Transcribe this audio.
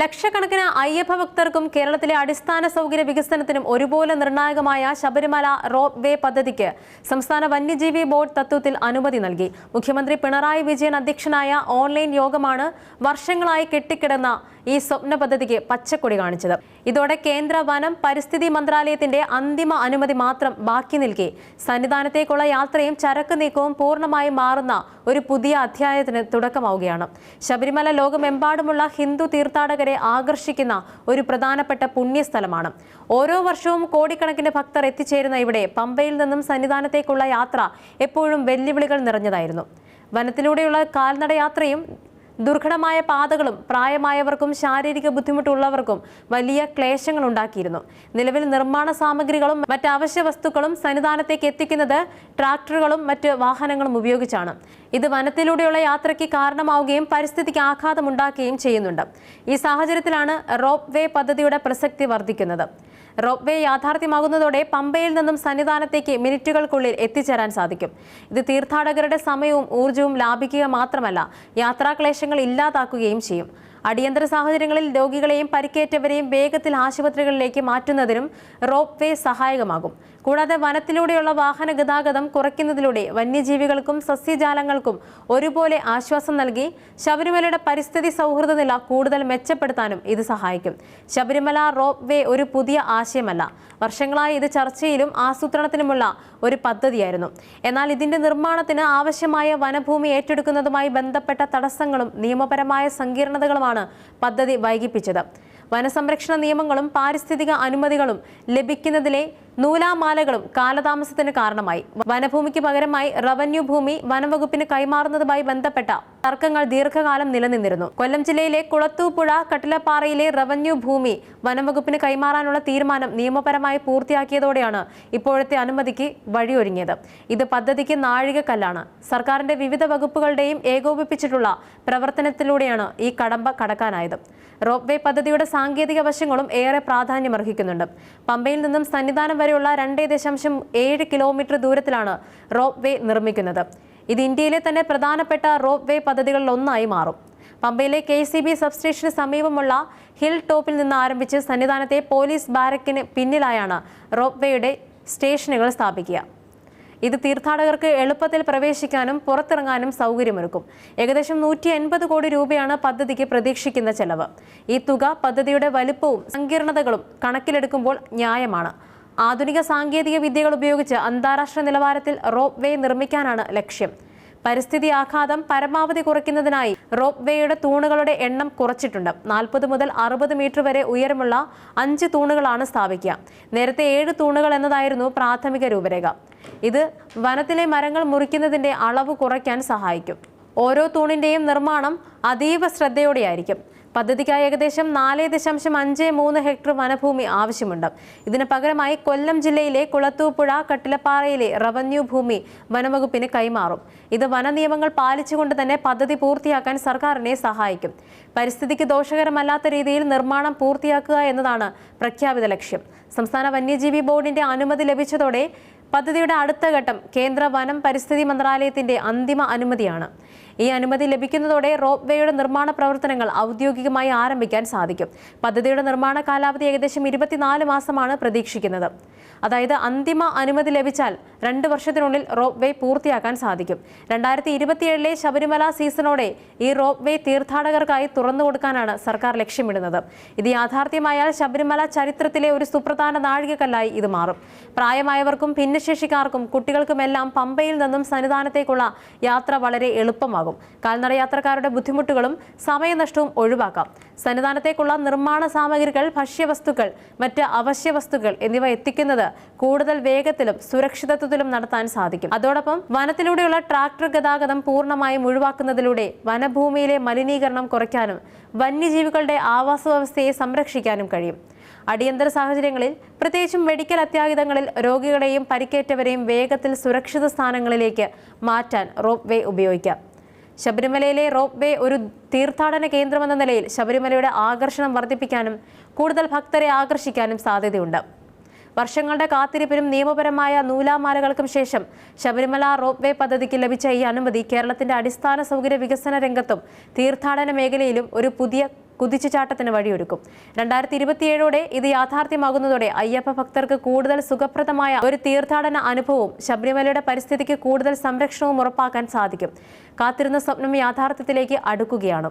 ലക്ഷക്കണക്കിന് അയ്യപ്പ ഭക്തർക്കും കേരളത്തിലെ അടിസ്ഥാന സൗകര്യ വികസനത്തിനും ഒരുപോലെ നിർണായകമായ ശബരിമല റോപ്പ് വേ പദ്ധതിക്ക് സംസ്ഥാന വന്യജീവി ബോർഡ് തത്വത്തിൽ അനുമതി നൽകി. മുഖ്യമന്ത്രി പിണറായി വിജയൻ അധ്യക്ഷനായ ഓൺലൈൻ യോഗമാണ് വർഷങ്ങളായി കെട്ടിക്കിടന്ന ഈ സ്വപ്ന പദ്ധതിക്ക് പച്ചക്കൊടി കാണിച്ചത്. ഇതോടെ കേന്ദ്ര വനം പരിസ്ഥിതി മന്ത്രാലയത്തിന്റെ അന്തിമ അനുമതി മാത്രം ബാക്കി നിൽക്കെ. സന്നിധാനത്തേക്കുള്ള യാത്രയും ചരക്ക് നീക്കവും പൂർണമായി മാറുന്ന ഒരു പുതിയ അധ്യായത്തിന് തുടക്കമാവുകയാണ്. ശബരിമല ലോകമെമ്പാടുമുള്ള ഹിന്ദു തീർത്ഥാടകരെ ആകർഷിക്കുന്ന ഒരു പ്രധാനപ്പെട്ട പുണ്യസ്ഥലമാണ്. ഓരോ വർഷവും കോടിക്കണക്കിന് ഭക്തർ എത്തിച്ചേരുന്ന ഇവിടെ പമ്പയിൽ നിന്നും സന്നിധാനത്തേക്കുള്ള യാത്ര എപ്പോഴും വെല്ലുവിളികൾ നിറഞ്ഞതായിരുന്നു. വനത്തിലൂടെയുള്ള കാൽനടയാത്രയും ദുർഘടമായ പാതകളും പ്രായമായവർക്കും ശാരീരിക ബുദ്ധിമുട്ടുള്ളവർക്കും വലിയ ക്ലേശങ്ങൾ ഉണ്ടാക്കിയിരുന്നു നിലവിൽ നിർമ്മാണ സാമഗ്രികളും മറ്റ് അവശ്യ വസ്തുക്കളും സന്നിധാനത്തേക്ക് എത്തിക്കുന്നത് ട്രാക്ടറുകളും മറ്റ് വാഹനങ്ങളും ഉപയോഗിച്ചാണ്. ഇത് വനത്തിലൂടെയുള്ള യാത്രയ്ക്ക് കാരണമാവുകയും പരിസ്ഥിതിക്ക് ആഘാതമുണ്ടാക്കുകയും ചെയ്യുന്നുണ്ട്. ഈ സാഹചര്യത്തിലാണ് റോപ്പ് വേ പദ്ധതിയുടെ പ്രസക്തി വർദ്ധിക്കുന്നത്. റോപ്പ് വേ യാഥാർത്ഥ്യമാകുന്നതോടെ പമ്പയിൽ നിന്നും സന്നിധാനത്തേക്ക് മിനിറ്റുകൾക്കുള്ളിൽ എത്തിച്ചേരാൻ സാധിക്കും. ഇത് തീർത്ഥാടകരുടെ സമയവും ഊർജവും ലാഭിക്കുക മാത്രമല്ല യാത്രാക്ലേശങ്ങൾ ഇല്ലാതാക്കുകയും ചെയ്യും. അടിയന്തര സാഹചര്യങ്ങളിൽ രോഗികളെയും പരിക്കേറ്റവരെയും വേഗത്തിൽ ആശുപത്രികളിലേക്ക് മാറ്റുന്നതിനും റോപ്പ് വേ സഹായകമാകും. കൂടാതെ വനത്തിലൂടെയുള്ള വാഹന ഗതാഗതം കുറയ്ക്കുന്നതിലൂടെ വന്യജീവികൾക്കും സസ്യജാലങ്ങൾക്കും ഒരുപോലെ ആശ്വാസം നൽകി ശബരിമലയുടെ പരിസ്ഥിതി സൗഹൃദ നില കൂടുതൽ മെച്ചപ്പെടുത്താനും ഇത് സഹായിക്കും. ശബരിമല റോപ്പ് വേ ഒരു പുതിയ ആശയമല്ല. വർഷങ്ങളായി ഇത് ചർച്ചയിലും ആസൂത്രണത്തിനുമുള്ള ഒരു പദ്ധതിയായിരുന്നു. എന്നാൽ ഇതിന്റെ നിർമ്മാണത്തിന് ആവശ്യമായ വനഭൂമി ഏറ്റെടുക്കുന്നതുമായി ബന്ധപ്പെട്ട തടസ്സങ്ങളും നിയമപരമായ സങ്കീർണതകളുമാണ് പദ്ധതി വൈകിപ്പിച്ചത്. വനസംരക്ഷണ നിയമങ്ങളും പാരിസ്ഥിതിക അനുമതികളും ലഭിക്കുന്നതിലെ നൂലാമാലകളും കാലതാമസത്തിന് കാരണമായി. വനഭൂമിക്ക് പകരമായി റവന്യൂ ഭൂമി വനംവകുപ്പിന് കൈമാറുന്നതുമായി ബന്ധപ്പെട്ട തർക്കങ്ങൾ ദീർഘകാലം നിലനിന്നിരുന്നു. കൊല്ലം ജില്ലയിലെ കുളത്തൂപ്പുഴ കട്ടിലപ്പാറയിലെ റവന്യൂ ഭൂമി വനംവകുപ്പിന് കൈമാറാനുള്ള തീരുമാനം നിയമപരമായി പൂർത്തിയാക്കിയതോടെയാണ് ഇപ്പോഴത്തെ അനുമതിക്ക് വഴിയൊരുങ്ങിയത്. ഇത് പദ്ധതിക്ക് നാഴികക്കല്ലാണ്. സർക്കാരിന്റെ വിവിധ വകുപ്പുകളുടെയും ഏകോപിപ്പിച്ചിട്ടുള്ള പ്രവർത്തനത്തിലൂടെയാണ് ഈ കടമ്പ കടക്കാനായത്. റോപ്പ് വേ പദ്ധതിയുടെ സാങ്കേതിക വശങ്ങളും ഏറെ പ്രാധാന്യമർഹിക്കുന്നുണ്ട്. പമ്പയിൽ നിന്നും സന്നിധാനം വരെയുള്ള രണ്ടേ ദശാംശം ഏഴ് കിലോമീറ്റർ ദൂരത്തിലാണ് റോപ്പ് വേ നിർമ്മിക്കുന്നത്. ഇത് ഇന്ത്യയിലെ തന്നെ പ്രധാനപ്പെട്ട റോപ്പ് വേ പദ്ധതികളിൽ ഒന്നായി മാറും. പമ്പയിലെ കെ സി ബി സബ്സ്റ്റേഷന് സമീപമുള്ള ഹിൽ ടോപ്പിൽ നിന്ന് ആരംഭിച്ച് സന്നിധാനത്തെ പോലീസ് ബാരക്കിന് പിന്നിലായാണ് റോപ്പ് വേയുടെ സ്റ്റേഷനുകൾ സ്ഥാപിക്കുക. ഇത് തീർത്ഥാടകർക്ക് എളുപ്പത്തിൽ പ്രവേശിക്കാനും പുറത്തിറങ്ങാനും സൗകര്യമൊരുക്കും. ഏകദേശം നൂറ്റി എൺപത് കോടി രൂപയാണ് പദ്ധതിക്ക് പ്രതീക്ഷിക്കുന്ന ചെലവ്. ഈ തുക പദ്ധതിയുടെ വലുപ്പവും സങ്കീർണതകളും കണക്കിലെടുക്കുമ്പോൾ ന്യായമാണ്. ആധുനിക സാങ്കേതിക വിദ്യകൾ ഉപയോഗിച്ച് അന്താരാഷ്ട്ര നിലവാരത്തിൽ റോപ്പ് വേ നിർമ്മിക്കാനാണ് ലക്ഷ്യം. പരിസ്ഥിതി ആഘാതം പരമാവധി കുറയ്ക്കുന്നതിനായി റോപ്പ് വേയുടെ തൂണുകളുടെ എണ്ണം കുറച്ചിട്ടുണ്ട്. നാൽപ്പത് മുതൽ അറുപത് മീറ്റർ വരെ ഉയരമുള്ള അഞ്ച് തൂണുകളാണ് സ്ഥാപിക്കുക. നേരത്തെ ഏഴ് തൂണുകൾ എന്നതായിരുന്നു പ്രാഥമിക രൂപരേഖ. ഇത് വനത്തിലെ മരങ്ങൾ മുറിക്കുന്നതിന്റെ അളവ് കുറയ്ക്കാൻ സഹായിക്കും. ഓരോ തൂണിന്റെയും നിർമ്മാണം അതീവ ശ്രദ്ധയോടെയായിരിക്കും. പദ്ധതിക്കായി ഏകദേശം നാല് ദശാംശം അഞ്ച് മൂന്ന് ഹെക്ടർ വനഭൂമി ആവശ്യമുണ്ട്. ഇതിന് പകരമായി കൊല്ലം ജില്ലയിലെ കുളത്തൂപ്പുഴ കട്ടിലപ്പാറയിലെ റവന്യൂ ഭൂമി വനവകുപ്പിന് കൈമാറും. ഇത് വനനിയമങ്ങൾ പാലിച്ചുകൊണ്ട് തന്നെ പദ്ധതി പൂർത്തിയാക്കാൻ സർക്കാരിനെ സഹായിക്കും. പരിസ്ഥിതിക്ക് ദോഷകരമല്ലാത്ത രീതിയിൽ നിർമ്മാണം പൂർത്തിയാക്കുക എന്നതാണ് പ്രഖ്യാപിത ലക്ഷ്യം. സംസ്ഥാന വന്യജീവി ബോർഡിന്റെ അനുമതി ലഭിച്ചതോടെ പദ്ധതിയുടെ അടുത്ത ഘട്ടം കേന്ദ്ര വനം പരിസ്ഥിതി മന്ത്രാലയത്തിന്റെ അന്തിമ അനുമതിയാണ്. ഈ അനുമതി ലഭിക്കുന്നതോടെ റോപ്പ് വേയുടെ നിർമ്മാണ പ്രവർത്തനങ്ങൾ ഔദ്യോഗികമായി ആരംഭിക്കാൻ സാധിക്കും. പദ്ധതിയുടെ നിർമ്മാണ കാലാവധി ഏകദേശം ഇരുപത്തിനാല് മാസമാണ് പ്രതീക്ഷിക്കുന്നത്. അതായത് അന്തിമ അനുമതി ലഭിച്ചാൽ രണ്ട് വർഷത്തിനുള്ളിൽ റോപ്പ് വേ പൂർത്തിയാക്കാൻ സാധിക്കും. രണ്ടായിരത്തി ഇരുപത്തിയേഴിലെ ശബരിമല സീസണോടെ ഈ റോപ്പ് വേ തീർത്ഥാടകർക്കായി തുറന്നു കൊടുക്കാനാണ് സർക്കാർ ലക്ഷ്യമിടുന്നത്. ഇത് യാഥാർത്ഥ്യമായാൽ ശബരിമല ചരിത്രത്തിലെ ഒരു സുപ്രധാന നാഴികക്കല്ലായി ഇത് മാറും. പ്രായമായവർക്കും ഭിന്നശേഷിക്കാർക്കും കുട്ടികൾക്കുമെല്ലാം പമ്പയിൽ നിന്നും സന്നിധാനത്തേക്കുള്ള യാത്ര വളരെ എളുപ്പമാകും കാൽനട യാത്രക്കാരുടെ ബുദ്ധിമുട്ടുകളും സമയനഷ്ടവും ഒഴിവാക്കാം. സന്നിധാനത്തേക്കുള്ള നിർമ്മാണ സാമഗ്രികൾ ഭക്ഷ്യവസ്തുക്കൾ മറ്റ് അവശ്യ വസ്തുക്കൾ എന്നിവ എത്തിക്കുന്നത് കൂടുതൽ വേഗത്തിലും സുരക്ഷിതത്വത്തിലും നടത്താൻ സാധിക്കും. അതോടൊപ്പം വനത്തിലൂടെയുള്ള ട്രാക്ടർ ഗതാഗതം പൂർണമായും ഒഴിവാക്കുന്നതിലൂടെ വനഭൂമിയിലെ മലിനീകരണം കുറയ്ക്കാനും വന്യജീവികളുടെ ആവാസ വ്യവസ്ഥയെ സംരക്ഷിക്കാനും കഴിയും. അടിയന്തര സാഹചര്യങ്ങളിൽ പ്രത്യേകിച്ചും മെഡിക്കൽ അത്യാഹിതങ്ങളിൽ രോഗികളെയും പരിക്കേറ്റവരെയും വേഗത്തിൽ സുരക്ഷിത സ്ഥാനങ്ങളിലേക്ക് മാറ്റാൻ റോപ്പ് ഉപയോഗിക്കാം. ശബരിമലയിലെ റോപ്പ് വേ ഒരു തീർത്ഥാടന കേന്ദ്രമെന്ന നിലയിൽ ശബരിമലയുടെ ആകർഷണം വർദ്ധിപ്പിക്കാനും കൂടുതൽ ഭക്തരെ ആകർഷിക്കാനും സാധ്യതയുണ്ട്. വർഷങ്ങളുടെ കാത്തിരിപ്പിനും നിയമപരമായ നൂലാമാലകൾക്കും ശേഷം ശബരിമല റോപ്പ് വേ പദ്ധതിക്ക് ലഭിച്ച ഈ അനുമതി കേരളത്തിന്റെ അടിസ്ഥാന സൗകര്യ വികസന രംഗത്തും തീർത്ഥാടന മേഖലയിലും ഒരു പുതിയ കുതിച്ചുചാട്ടത്തിന് വഴിയൊരുക്കും. രണ്ടായിരത്തി ഇരുപത്തിയേഴോടെ ഇത് യാഥാർത്ഥ്യമാകുന്നതോടെ അയ്യപ്പ ഭക്തർക്ക് കൂടുതൽ സുഖപ്രദമായ ഒരു തീർത്ഥാടന അനുഭവവും ശബരിമലയുടെ പരിസ്ഥിതിക്ക് കൂടുതൽ സംരക്ഷണവും ഉറപ്പാക്കാൻ സാധിക്കും. കാത്തിരുന്ന സ്വപ്നം യാഥാർത്ഥ്യത്തിലേക്ക് അടുക്കുകയാണ്.